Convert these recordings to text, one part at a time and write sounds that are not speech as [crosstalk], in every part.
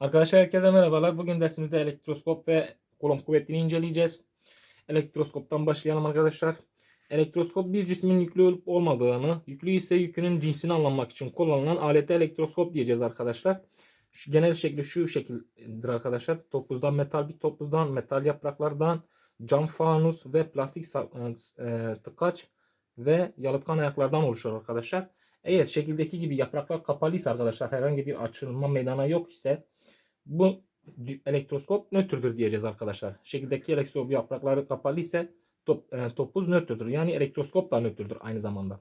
Arkadaşlar herkese merhabalar. Bugün dersimizde elektroskop ve kolom kuvvetini inceleyeceğiz. Elektroskoptan başlayalım arkadaşlar. Elektroskop bir cismin yüklü olup olmadığını, yüklü ise yükünün cinsini anlamak için kullanılan alete elektroskop diyeceğiz arkadaşlar. Şu genel şekli şu şekildir arkadaşlar. Topuzdan metal bir topuzdan, metal yapraklardan, cam fanus ve plastik sa- e, tıkaç ve yalıtkan ayaklardan oluşur arkadaşlar. Eğer şekildeki gibi yapraklar kapalıysa arkadaşlar herhangi bir açılma meydana yok ise bu elektroskop nötrdür diyeceğiz arkadaşlar. Şekildeki elektroskop yaprakları kapalı ise top, e, topuz nötrdür. Yani elektroskop da nötrdür aynı zamanda.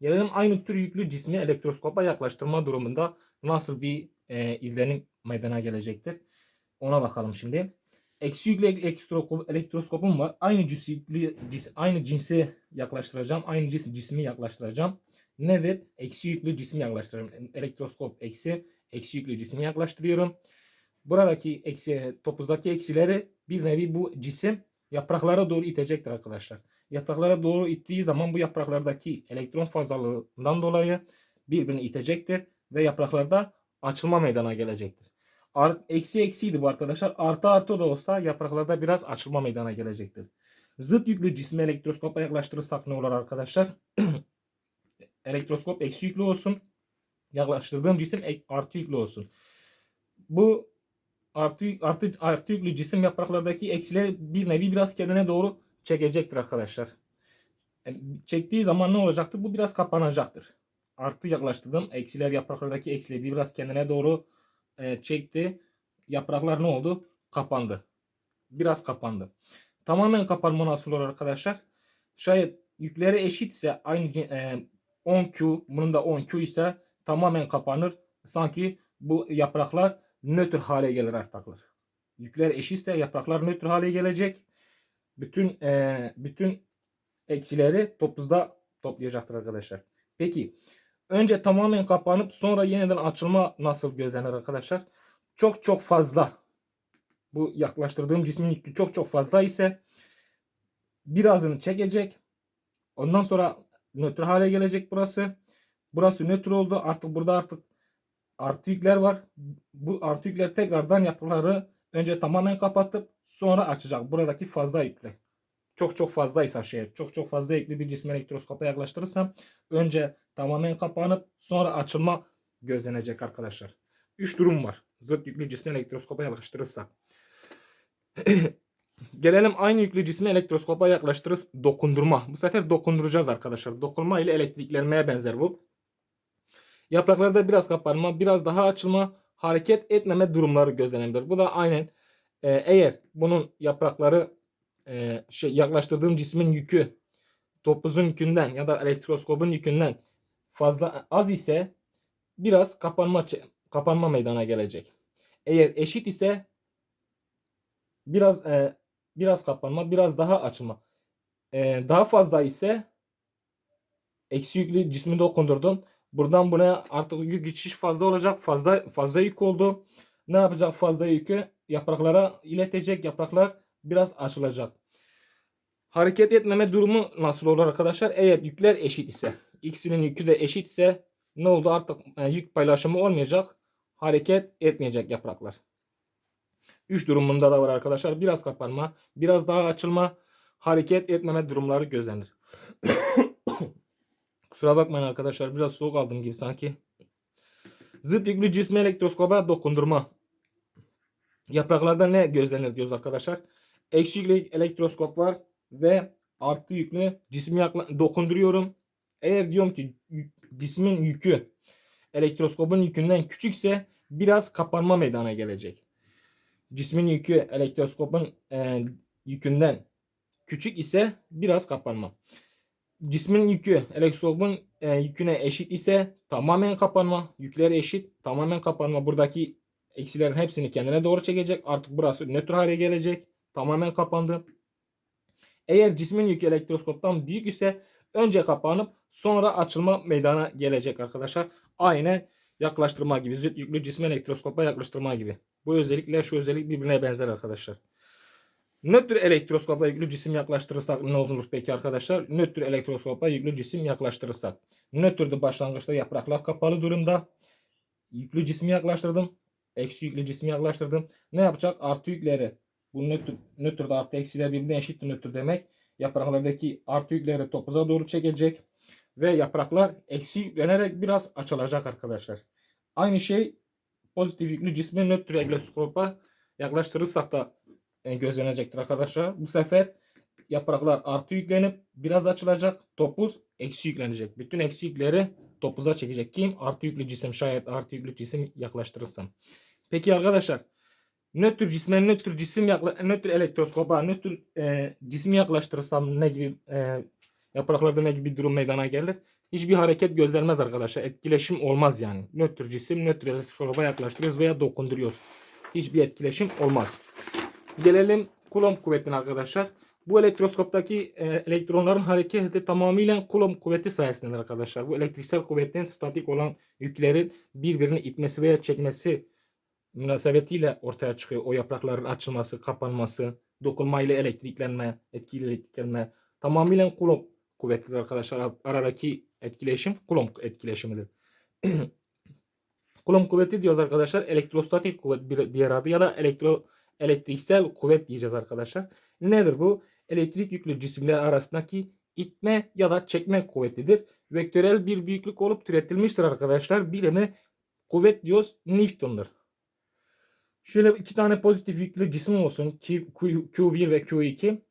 Gelelim aynı tür yüklü cismi elektroskopa yaklaştırma durumunda nasıl bir e, izlenim meydana gelecektir. Ona bakalım şimdi. Eksi yüklü elektroskop, elektroskopum var. Aynı cinsi, yüklü, cis, aynı cinsi yaklaştıracağım. Aynı cis, cismi yaklaştıracağım. Nedir? Eksi yüklü cismi yaklaştırıyorum. Elektroskop eksi, eksi yüklü cismi yaklaştırıyorum. Buradaki eksi, topuzdaki eksileri bir nevi bu cisim yapraklara doğru itecektir arkadaşlar. Yapraklara doğru ittiği zaman bu yapraklardaki elektron fazlalığından dolayı birbirini itecektir ve yapraklarda açılma meydana gelecektir. Art, eksi eksiydi bu arkadaşlar. Artı artı da olsa yapraklarda biraz açılma meydana gelecektir. Zıt yüklü cismi elektroskopa yaklaştırırsak ne olur arkadaşlar? [clears throat] Elektroskop eksi yüklü olsun. Yaklaştırdığım cisim artı yüklü olsun. Bu artı, artı, artı yüklü cisim yapraklardaki eksileri bir nevi biraz kendine doğru çekecektir arkadaşlar. Yani çektiği zaman ne olacaktır? Bu biraz kapanacaktır. Artı yaklaştırdım. Eksiler yapraklardaki eksileri biraz kendine doğru e, çekti. Yapraklar ne oldu? Kapandı. Biraz kapandı. Tamamen kapanma nasıl olur arkadaşlar? Şayet yükleri eşitse aynı e, 10Q bunun da 10Q ise tamamen kapanır. Sanki bu yapraklar nötr hale gelir artıklar. Yükler eşitse yapraklar nötr hale gelecek. Bütün e, bütün eksileri topuzda toplayacaktır arkadaşlar. Peki önce tamamen kapanıp sonra yeniden açılma nasıl gözlenir arkadaşlar? Çok çok fazla bu yaklaştırdığım cismin yükü çok çok fazla ise birazını çekecek. Ondan sonra nötr hale gelecek burası. Burası nötr oldu. Artık burada artık artı yükler var. Bu artı yükler tekrardan yaprakları önce tamamen kapatıp sonra açacak. Buradaki fazla yükle. Çok çok fazlaysa şey, çok çok fazla yüklü bir cismi elektroskopa yaklaştırırsam önce tamamen kapanıp sonra açılma gözlenecek arkadaşlar. 3 durum var. Zıt yüklü cismi elektroskopa yaklaştırırsak. [clears throat] Gelelim aynı yüklü cismi elektroskopa yaklaştırırız. Dokundurma. Bu sefer dokunduracağız arkadaşlar. Dokunma ile elektriklenmeye benzer bu. Yapraklarda biraz kapanma, biraz daha açılma, hareket etmeme durumları gözlenebilir. Bu da aynen e, eğer bunun yaprakları e, şey yaklaştırdığım cismin yükü topuzun yükünden ya da elektroskopun yükünden fazla az ise biraz kapanma kapanma meydana gelecek. Eğer eşit ise biraz e, biraz kapanma, biraz daha açılma. E, daha fazla ise eksi yüklü cismi dokundurdum. Buradan buna artık yük geçiş fazla olacak. Fazla fazla yük oldu. Ne yapacak fazla yükü? Yapraklara iletecek. Yapraklar biraz açılacak. Hareket etmeme durumu nasıl olur arkadaşlar? Eğer yükler eşit ise, ikisinin yükü de eşit ise ne oldu? Artık e, yük paylaşımı olmayacak. Hareket etmeyecek yapraklar. 3 durumunda da var arkadaşlar. Biraz kapanma, biraz daha açılma, hareket etmeme durumları gözlenir. Kusura bakmayın arkadaşlar. Biraz soğuk aldım gibi sanki. Zıt yüklü cismi elektroskopa dokundurma. Yapraklarda ne gözlenir diyoruz arkadaşlar. Eksi yüklü elektroskop var ve artı yüklü cismi dokunduruyorum. Eğer diyorum ki cismin yükü elektroskopun yükünden küçükse biraz kapanma meydana gelecek. Cismin yükü elektroskopun e, yükünden küçük ise biraz kapanma. Cismin yükü elektroskopun e, yüküne eşit ise tamamen kapanma. Yükleri eşit tamamen kapanma. Buradaki eksilerin hepsini kendine doğru çekecek. Artık burası nötr hale gelecek. Tamamen kapandı. Eğer cismin yükü elektroskoptan büyük ise önce kapanıp sonra açılma meydana gelecek arkadaşlar. Aynen yaklaştırma gibi. Zıt yüklü cismi elektroskopa yaklaştırma gibi. Bu özellikle şu özellik birbirine benzer arkadaşlar. Nötr elektroskopa yüklü cisim yaklaştırırsak ne olur peki arkadaşlar? Nötr elektroskopa yüklü cisim yaklaştırırsak. Nötrde başlangıçta yapraklar kapalı durumda. Yüklü cismi yaklaştırdım. eksi yüklü cismi yaklaştırdım. Ne yapacak? Artı yükleri. Bu nötr, nötrde artı eksiler birbirine eşittir nötr demek. Yapraklardaki artı yükleri topuza doğru çekilecek. Ve yapraklar eksi yüklenerek biraz açılacak arkadaşlar. Aynı şey pozitif yüklü cismi nötr egloskopa yaklaştırırsak da gözlenecektir arkadaşlar. Bu sefer yapraklar artı yüklenip biraz açılacak. Topuz eksi yüklenecek. Bütün eksi yükleri topuza çekecek. Kim? Artı yüklü cisim. Şayet artı yüklü cisim yaklaştırırsam. Peki arkadaşlar nötr cisme nötr cisim yakla, nötr elektroskopa nötr e, cisim yaklaştırırsam ne gibi e, yapraklarda ne gibi durum meydana gelir? Hiçbir hareket gözlenmez arkadaşlar. Etkileşim olmaz yani. Nötr cisim nötr elektroskopa yaklaştırıyoruz veya dokunduruyoruz. Hiçbir etkileşim olmaz. Gelelim Coulomb kuvvetine arkadaşlar. Bu elektroskoptaki e, elektronların hareketi tamamıyla Coulomb kuvveti sayesindedir arkadaşlar. Bu elektriksel kuvvetin statik olan yüklerin birbirini itmesi veya çekmesi münasebetiyle ortaya çıkıyor. O yaprakların açılması, kapanması, dokunmayla elektriklenme, etkili elektriklenme tamamıyla Coulomb kuvvetidir arkadaşlar. Aradaki etkileşim Coulomb etkileşimidir. [clears throat] Coulomb kuvveti diyoruz arkadaşlar. Elektrostatik kuvvet bir diğer adı ya da elektro elektriksel kuvvet diyeceğiz arkadaşlar. Nedir bu? Elektrik yüklü cisimler arasındaki itme ya da çekme kuvvetidir. Vektörel bir büyüklük olup türetilmiştir arkadaşlar. Birine kuvvet diyoruz Newton'dur. Şöyle iki tane pozitif yüklü cisim olsun. Q, Q1 ve Q2.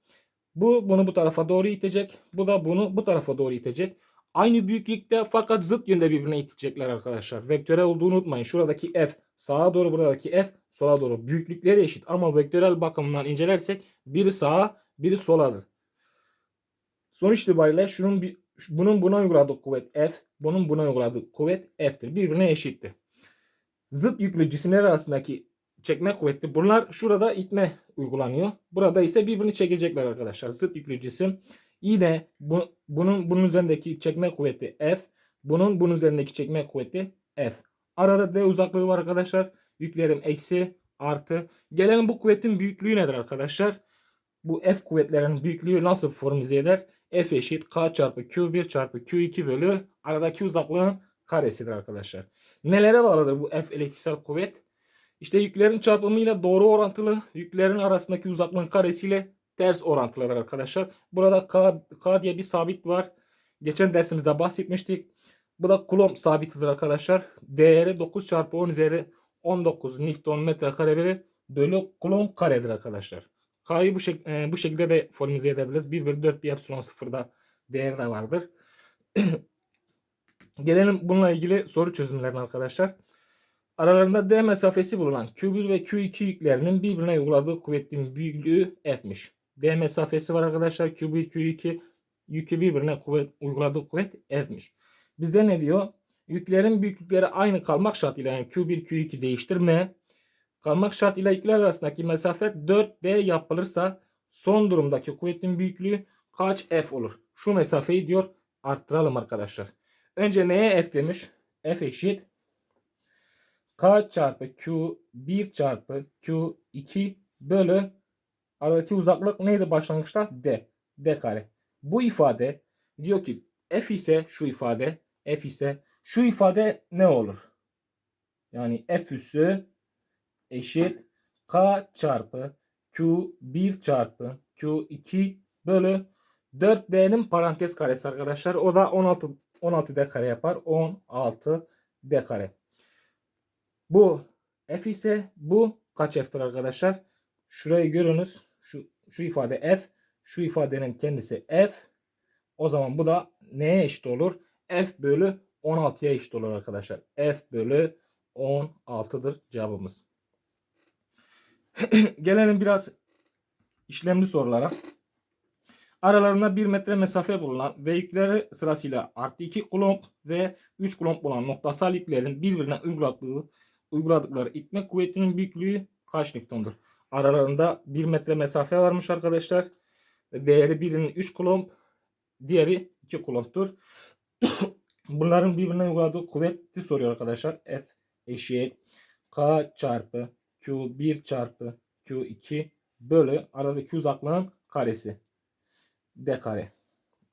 Bu bunu bu tarafa doğru itecek. Bu da bunu bu tarafa doğru itecek. Aynı büyüklükte fakat zıt yönde birbirine itecekler arkadaşlar. Vektörel olduğunu unutmayın. Şuradaki F sağa doğru buradaki F sola doğru. Büyüklükleri eşit ama vektörel bakımından incelersek biri sağa biri soladır. Sonuç itibariyle şunun bir, bunun buna uyguladığı kuvvet F, bunun buna uyguladığı kuvvet F'tir. Birbirine eşittir. Zıt yüklü cisimler arasındaki çekme kuvveti bunlar şurada itme uygulanıyor. Burada ise birbirini çekecekler arkadaşlar. Zıt yüklü cisim yine bu, bunun bunun üzerindeki çekme kuvveti F, bunun bunun üzerindeki çekme kuvveti F. Arada D uzaklığı var arkadaşlar. Yüklerim eksi artı. Gelelim bu kuvvetin büyüklüğü nedir arkadaşlar? Bu F kuvvetlerinin büyüklüğü nasıl formüle eder? F eşit K çarpı Q1 çarpı Q2 bölü aradaki uzaklığın karesidir arkadaşlar. Nelere bağlıdır bu F elektriksel kuvvet? İşte yüklerin çarpımıyla doğru orantılı, yüklerin arasındaki uzaklığın karesiyle ters orantılıdır arkadaşlar. Burada K, K diye bir sabit var. Geçen dersimizde bahsetmiştik. Bu da Coulomb sabitidir arkadaşlar. Değeri 9 çarpı 10 üzeri 19 Newton metre kare bölü bölü Coulomb karedir arkadaşlar. K'yı bu, şek e, bu şekilde de formüle edebiliriz. 1 bölü 4 bir epsilon sıfırda değeri de vardır. [coughs] Gelelim bununla ilgili soru çözümlerine arkadaşlar. Aralarında D mesafesi bulunan Q1 ve Q2 yüklerinin birbirine uyguladığı kuvvetin büyüklüğü F'miş. D mesafesi var arkadaşlar. Q1, Q2 yükü birbirine kuvvet, uyguladığı kuvvet F'miş. Bizde ne diyor? Yüklerin büyüklükleri aynı kalmak şartıyla yani Q1, Q2 değiştirme kalmak şartıyla yükler arasındaki mesafe 4D yapılırsa son durumdaki kuvvetin büyüklüğü kaç F olur? Şu mesafeyi diyor arttıralım arkadaşlar. Önce neye F demiş? F eşit K çarpı Q1 çarpı Q2 bölü aradaki uzaklık neydi başlangıçta? D. D kare. Bu ifade diyor ki F ise şu ifade F ise şu ifade ne olur? Yani F üssü eşit K çarpı Q1 çarpı Q2 bölü 4D'nin parantez karesi arkadaşlar. O da 16 16 D kare yapar. 16 D kare. Bu F ise bu kaç F'tir arkadaşlar? Şurayı görünüz. Şu, şu ifade F. Şu ifadenin kendisi F. O zaman bu da neye eşit olur? F bölü 16'ya eşit olur arkadaşlar. F bölü 16'dır cevabımız. [clears throat] Gelelim biraz işlemli sorulara. Aralarında 1 metre mesafe bulunan ve yükleri sırasıyla artı 2 kulomb ve 3 kulomb olan noktasal yüklerin birbirine uyguladığı, uyguladıkları itme kuvvetinin büyüklüğü kaç Newton'dur? Aralarında 1 metre mesafe varmış arkadaşlar. Değeri birinin 3 kulomb, diğeri 2 kulomb'tur. [clears throat] Bunların birbirine uyguladığı kuvveti soruyor arkadaşlar. F eşit K çarpı Q1 çarpı Q2 bölü aradaki uzaklığın karesi. D kare.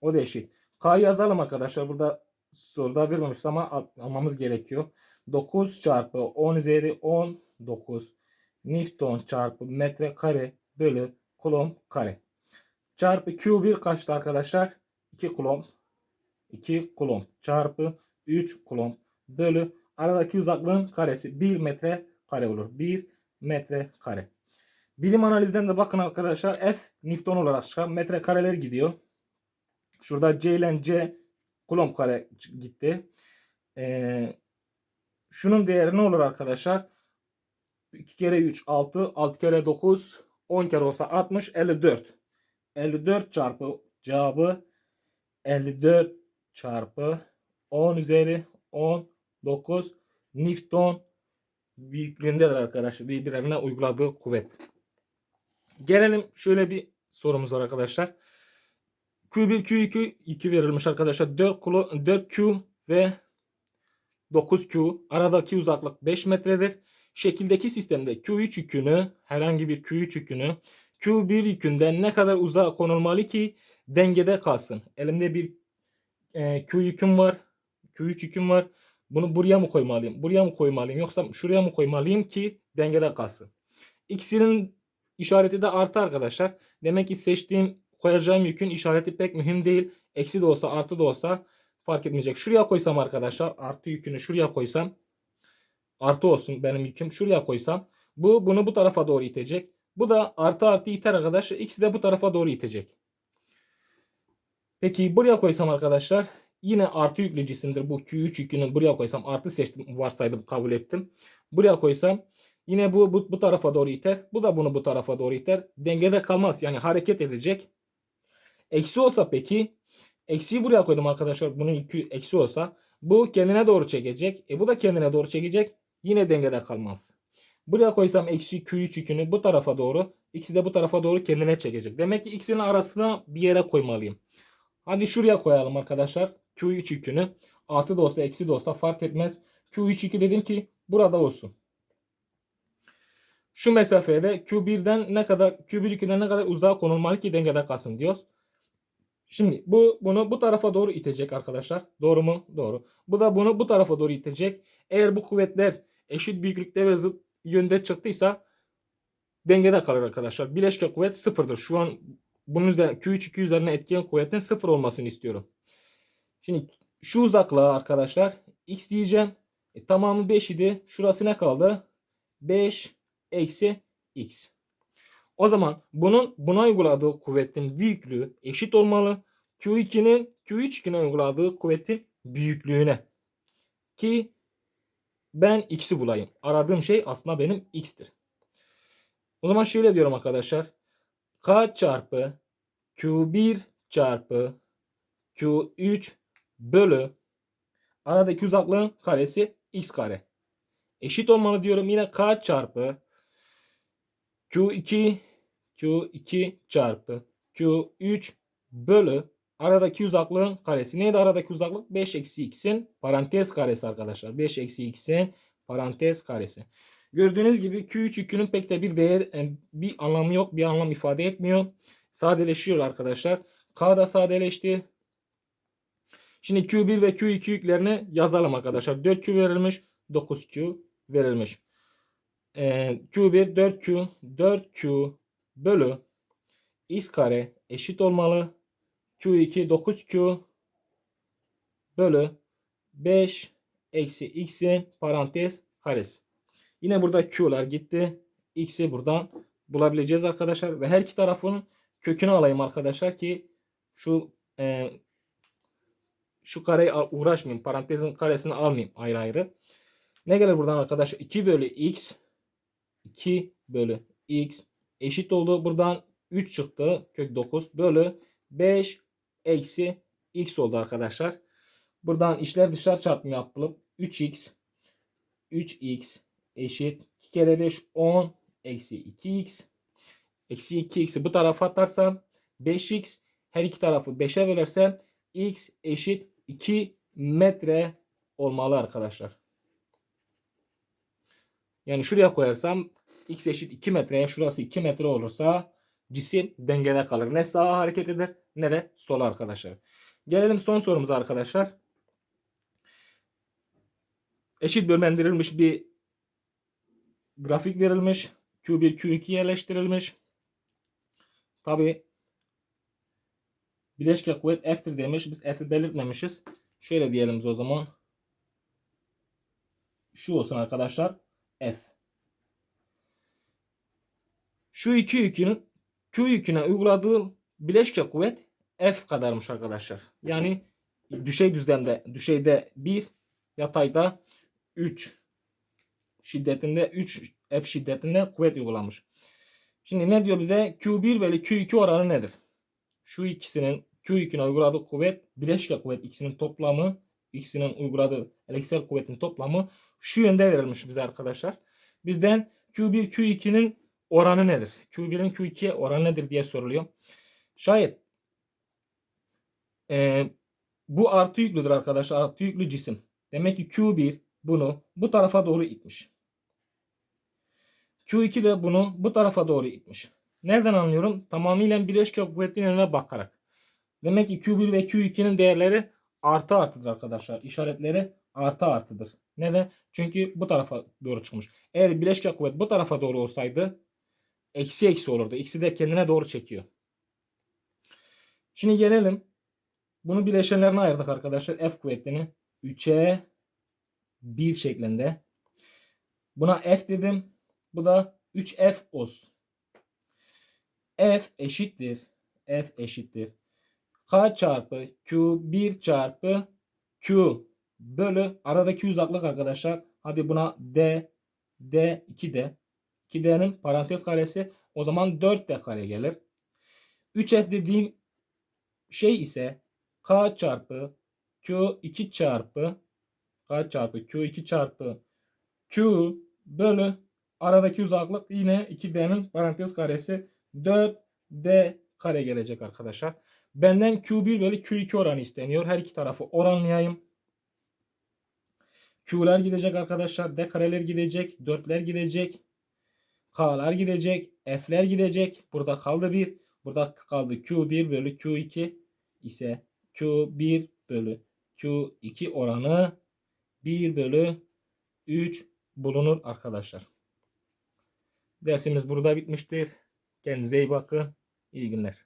O da eşit. K yazalım arkadaşlar. Burada soruda vermemiş ama almamız gerekiyor. 9 çarpı 10 üzeri 10 9 Newton çarpı metre kare bölü kulomb kare. Çarpı Q1 kaçtı arkadaşlar? 2 kulomb. 2 kulomb çarpı 3 kulomb bölü aradaki uzaklığın karesi 1 metre kare olur. 1 metre kare. Bilim analizden de bakın arkadaşlar F Newton olarak çıkan metre kareler gidiyor. Şurada C ile C kulomb kare gitti. Ee, şunun değeri ne olur arkadaşlar? 2 kere 3 6 6 kere 9 10 kere olsa 60 54. 54 çarpı cevabı 54 çarpı 10 üzeri 19 Newton büyüklüğündedir arkadaşlar. Birbirlerine uyguladığı kuvvet. Gelelim şöyle bir sorumuz var arkadaşlar. Q1, Q2, 2 verilmiş arkadaşlar. 4, 4Q ve 9Q. Aradaki uzaklık 5 metredir. Şekildeki sistemde Q3 yükünü herhangi bir Q3 yükünü Q1 yükünden ne kadar uzağa konulmalı ki dengede kalsın. Elimde bir e, Q yüküm var. Q3 yüküm var. Bunu buraya mı koymalıyım? Buraya mı koymalıyım? Yoksa şuraya mı koymalıyım ki dengede kalsın? X'inin işareti de artı arkadaşlar. Demek ki seçtiğim koyacağım yükün işareti pek mühim değil. Eksi de olsa artı da olsa fark etmeyecek. Şuraya koysam arkadaşlar artı yükünü şuraya koysam artı olsun benim yüküm. Şuraya koysam bu bunu bu tarafa doğru itecek. Bu da artı artı iter arkadaşlar. X'i de bu tarafa doğru itecek. Peki buraya koysam arkadaşlar yine artı yüklü cisimdir. Bu Q3 yükünü buraya koysam artı seçtim varsaydım kabul ettim. Buraya koysam yine bu, bu bu tarafa doğru iter. Bu da bunu bu tarafa doğru iter. Dengede kalmaz. Yani hareket edecek. Eksi olsa peki eksiyi buraya koydum arkadaşlar. Bunun yükü eksi olsa bu kendine doğru çekecek. E bu da kendine doğru çekecek. Yine dengede kalmaz. Buraya koysam eksi Q3 yükünü bu tarafa doğru. X'i de bu tarafa doğru kendine çekecek. Demek ki X'in arasına bir yere koymalıyım. Hadi şuraya koyalım arkadaşlar. Q3 yükünü. Artı da olsa eksi de olsa fark etmez. Q3 yükü dedim ki burada olsun. Şu mesafede Q1'den ne kadar Q1 yükünden ne kadar uzağa konulmalı ki dengede kalsın diyoruz. Şimdi bu bunu bu tarafa doğru itecek arkadaşlar. Doğru mu? Doğru. Bu da bunu bu tarafa doğru itecek. Eğer bu kuvvetler eşit büyüklükte ve zıt yönde çıktıysa dengede kalır arkadaşlar. Bileşke kuvvet sıfırdır. Şu an bunun üzerine Q3 üzerine etkiyen kuvvetin sıfır olmasını istiyorum. Şimdi şu uzaklığa arkadaşlar x diyeceğim. E, tamamı 5 idi. Şurası ne kaldı? 5 eksi x. O zaman bunun buna uyguladığı kuvvetin büyüklüğü eşit olmalı. Q2'nin Q3'üne uyguladığı kuvvetin büyüklüğüne. Ki ben x'i bulayım. Aradığım şey aslında benim x'tir. O zaman şöyle diyorum arkadaşlar. K çarpı Q1 çarpı Q3 bölü aradaki uzaklığın karesi x kare. Eşit olmalı diyorum. Yine K çarpı Q2 Q2 çarpı Q3 bölü aradaki uzaklığın karesi. Neydi aradaki uzaklık? 5 eksi x'in parantez karesi arkadaşlar. 5 eksi x'in parantez karesi. Gördüğünüz gibi Q3 yükünün pek de bir değer bir anlamı yok. Bir anlam ifade etmiyor. Sadeleşiyor arkadaşlar. K da sadeleşti. Şimdi Q1 ve Q2 yüklerini yazalım arkadaşlar. 4Q verilmiş. 9Q verilmiş. Ee, Q1 4Q 4Q bölü x kare eşit olmalı. Q2 9Q bölü 5 eksi x'in parantez karesi. Yine burada Q'lar gitti. X'i buradan bulabileceğiz arkadaşlar. Ve her iki tarafın kökünü alayım arkadaşlar ki şu e, şu kareyi uğraşmayayım. Parantezin karesini almayayım ayrı ayrı. Ne gelir buradan arkadaşlar? 2 bölü x 2 bölü x eşit oldu. Buradan 3 çıktı. Kök 9 bölü 5 eksi x oldu arkadaşlar. Buradan işler dışlar çarpımı yapılıp 3x 3x eşit 2 kere 5 10 eksi 2x eksi 2x'i bu tarafa atarsam 5x her iki tarafı 5'e bölersem x eşit 2 metre olmalı arkadaşlar. Yani şuraya koyarsam x eşit 2 metreye şurası 2 metre olursa cisim dengede kalır. Ne sağa hareket eder ne de sola arkadaşlar. Gelelim son sorumuza arkadaşlar. Eşit bölmendirilmiş bir grafik verilmiş. Q1, Q2 yerleştirilmiş. Tabi bileşke kuvvet F'tir demiş. Biz F'i belirtmemişiz. Şöyle diyelim o zaman. Şu olsun arkadaşlar. F. Şu iki yükünün Q yüküne uyguladığı bileşke kuvvet F kadarmış arkadaşlar. Yani düşey düzlemde, düşeyde 1, yatayda 3 şiddetinde 3 F şiddetinde kuvvet uygulamış. Şimdi ne diyor bize? Q1 bölü Q2 oranı nedir? Şu ikisinin Q yüküne uyguladığı kuvvet, bileşke kuvvet ikisinin toplamı, ikisinin uyguladığı elektriksel kuvvetin toplamı şu yönde verilmiş bize arkadaşlar. Bizden Q1 Q2'nin oranı nedir? Q1'in Q2'ye oranı nedir diye soruluyor. Şayet e, bu artı yüklüdür arkadaşlar. Artı yüklü cisim. Demek ki Q1 bunu bu tarafa doğru itmiş. Q2 de bunu bu tarafa doğru itmiş. Nereden anlıyorum? Tamamıyla bileşke kuvvetinin yönüne bakarak. Demek ki Q1 ve Q2'nin değerleri artı artıdır arkadaşlar. İşaretleri artı artıdır. Neden? Çünkü bu tarafa doğru çıkmış. Eğer bileşke kuvvet bu tarafa doğru olsaydı eksi eksi olurdu. İkisi de kendine doğru çekiyor. Şimdi gelelim. Bunu bileşenlerine ayırdık arkadaşlar. F kuvvetini 3'e 1 şeklinde. Buna F dedim. Bu da 3F olsun. F eşittir. F eşittir. K çarpı Q1 çarpı Q bölü aradaki uzaklık arkadaşlar. Hadi buna D D 2D 2D'nin parantez karesi o zaman 4D kare gelir. 3F dediğim şey ise K çarpı Q2 çarpı K çarpı Q2 çarpı Q bölü aradaki uzaklık yine 2D'nin parantez karesi 4D kare gelecek arkadaşlar. Benden Q1 bölü Q2 oranı isteniyor. Her iki tarafı oranlayayım. Q'ler gidecek arkadaşlar. D kareler gidecek. 4'ler gidecek. K'lar gidecek. F'ler gidecek. Burada kaldı 1. Burada kaldı Q1 bölü Q2 ise Q1 bölü Q2 oranı 1 bölü 3 bulunur arkadaşlar. Dersimiz burada bitmiştir. Kendinize iyi bakın. İyi günler.